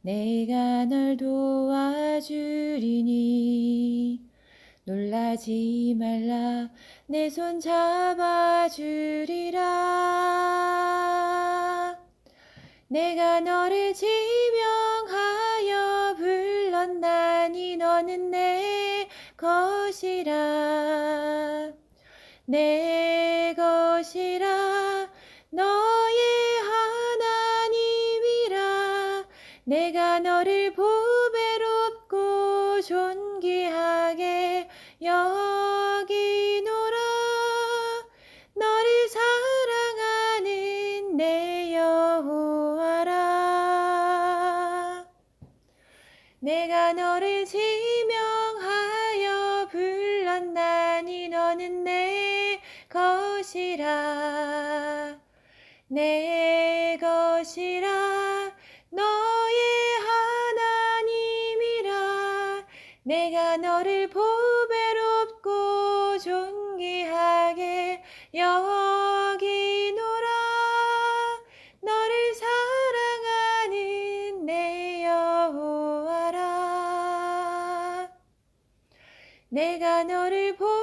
내가 널 도와주리니. 놀라지 말라. 내 손 잡아주리라. 내가 너를 지명하여 불렀나니 너는 내 것이라. 내 것이라 내가 너를 보배롭고 존귀하게 여기노라 너를 사랑하는 내 여호와라. 내가 너를 지명하여 불렀나니 너는 내 것이라. 내 것이라 내가 너를 보배롭고 존귀하게 여기노라 너를 사랑하는 내 여호와라. 내가 너를 보